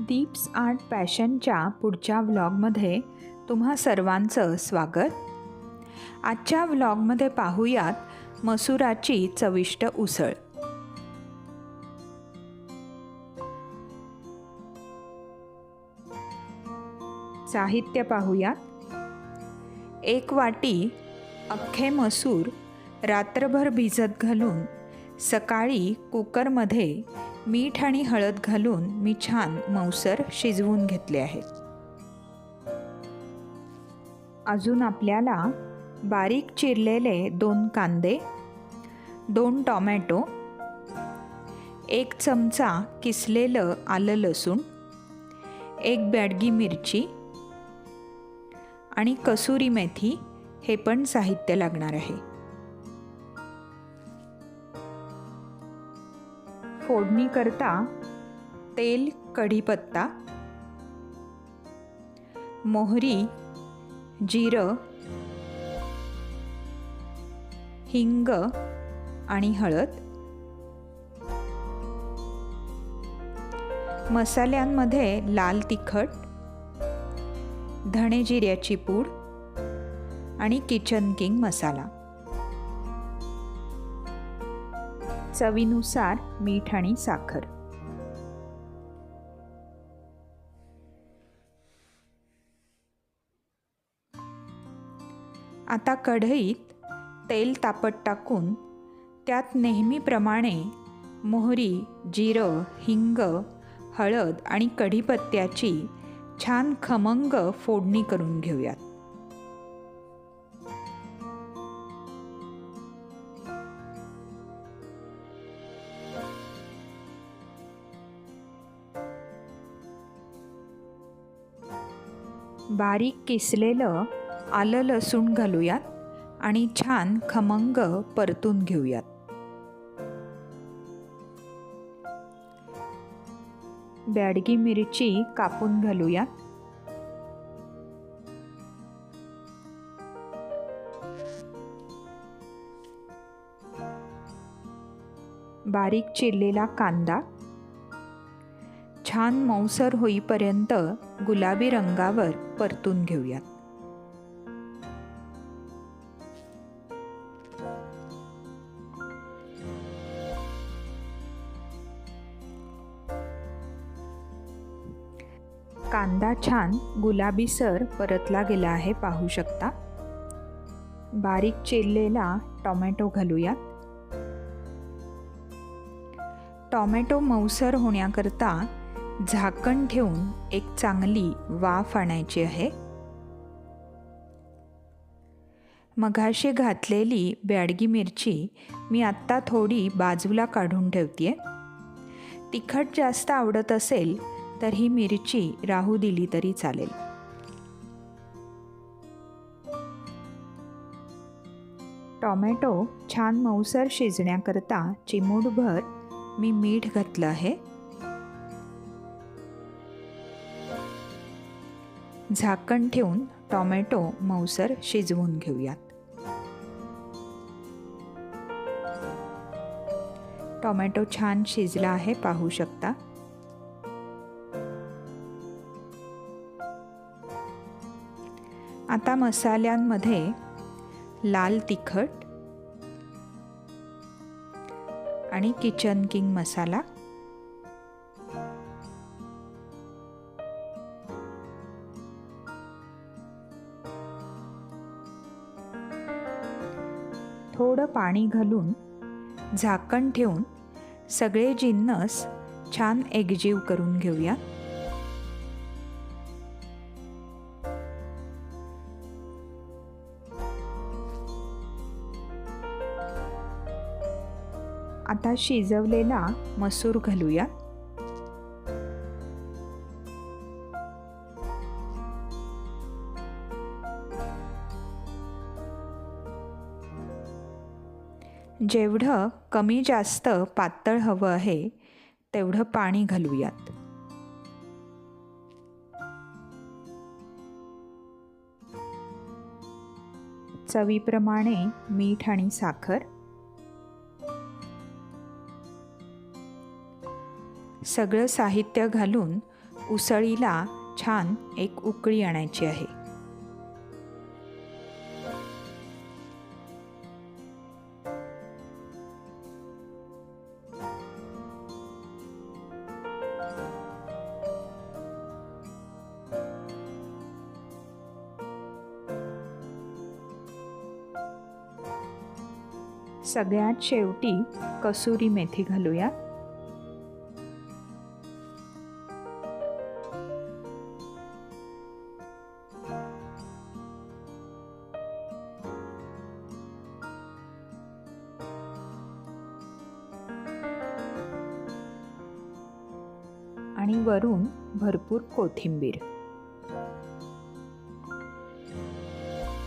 Deep's art पॅशनच्या पुढच्या व्लॉगमध्ये तुम्हा सर्वांचं स्वागत. आजच्या व्लॉगमध्ये पाहूयात मसुराची चविष्ट उसळ. साहित्य पाहूयात. एक वाटी अख्खे मसूर रात्रभर भिजत घालून सकाळी कुकरमध्ये मीठ आणि हळद घालून मी छान मौसर शिजवून घेतले आहेत. अजून आपल्याला बारीक चिरलेले दोन कांदे दोन टॉमॅटो एक चमचा किसलेलं आलं लसूण एक बॅडगी मिरची आणि कसुरी मेथी हे पण साहित्य लागणार आहे. फोडणी करता तेल कढीपत्ता मोहरी जिरं हिंग आणि हळद. मसाल्यांमध्ये लाल तिखट धणे जिऱ्याची पूड आणि किचन किंग मसाला. चवीनुसार मीठ आणि साखर. आता कढईत तेल तापत टाकून त्यात नेहमीप्रमाणे मोहरी जिरं हिंग हळद आणि कढीपत्त्याची छान खमंग फोडणी करून घेऊयात. बारीक किसलेलं आलं लसूण घालूयात आणि छान खमंग परतून घेऊयात. बॅडगी मिरची कापून घालूयात. बारीक चिरलेला कांदा. छान मौसर होईपर्यंत गुलाबी रंगावर परतून घेऊयात. कांदा छान गुलाबीसर परतला गेला आहे पाहू शकता. बारीक चिरलेला टॉमॅटो घालूयात. टॉमॅटो मऊसर होण्याकरता झाकण ठेवून एक चांगली वाफ आणायची आहे. मघाशी घातलेली बॅडगी मिरची मी आत्ता थोडी बाजूला काढून ठेवते तिखट जास्त आवडत असेल तर ही मिरची राहू दिली तरी चालेल. टॉमॅटो छान मऊसर शिजण्याकरता चिमूटभर मी मीठ घातलं आहे. झाकण ठेवून टॉमॅटो मऊसर शिजवून घेऊयात. टॉमॅटो छान शिजला आहे पाहू शकता. आता मसाल्यांमध्ये लाल तिखट आणि किचन किंग मसाला थोडं पाणी घालून झाकण ठेवून सगळे जिन्नस छान एकजीव करून घेऊया. आता शिजवलेला मसूर घालूया. जेवढं कमी जास्त पातळ हवं आहे तेवढं पाणी घालूयात. चवीप्रमाणे मीठ आणि साखर. सगळं साहित्य घालून उसळीला छान एक उकळी आणायची आहे. सगळ्यात शेवटी कसुरी मेथी घालूया. आणि वरून भरपूर कोथिंबीर.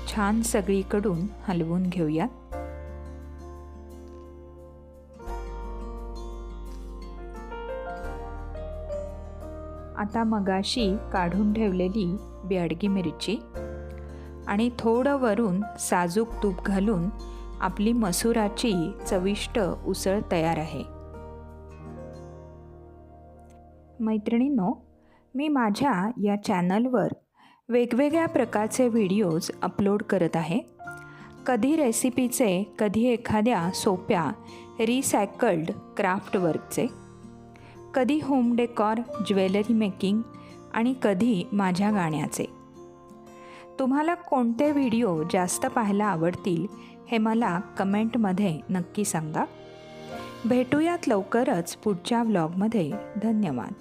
छान सगळीकडून हलवून घेऊया. आता मगाशी काढून ठेवलेली बेडगी मिरची आणि थोडं वरून साजूक तूप घालून आपली मसुराची चविष्ट उसळ तयार आहे. मैत्रिणींनो मी माझ्या या चॅनलवर वेगवेगळ्या प्रकारचे व्हिडिओज अपलोड करत आहे. कधी रेसिपीचे कधी एखाद्या सोप्या रिसायकल्ड क्राफ्टवर्कचे. कधी होम डेकॉर ज्वेलरी मेकिंग आणि कधी माझ्या गाण्याचे. तुम्हाला कोणते व्हिडिओ जास्त पाहायला आवडतील हे मला कमेंटमध्ये नक्की सांगा. भेटूयात लवकरच पुढच्या व्लॉगमध्ये धन्यवाद.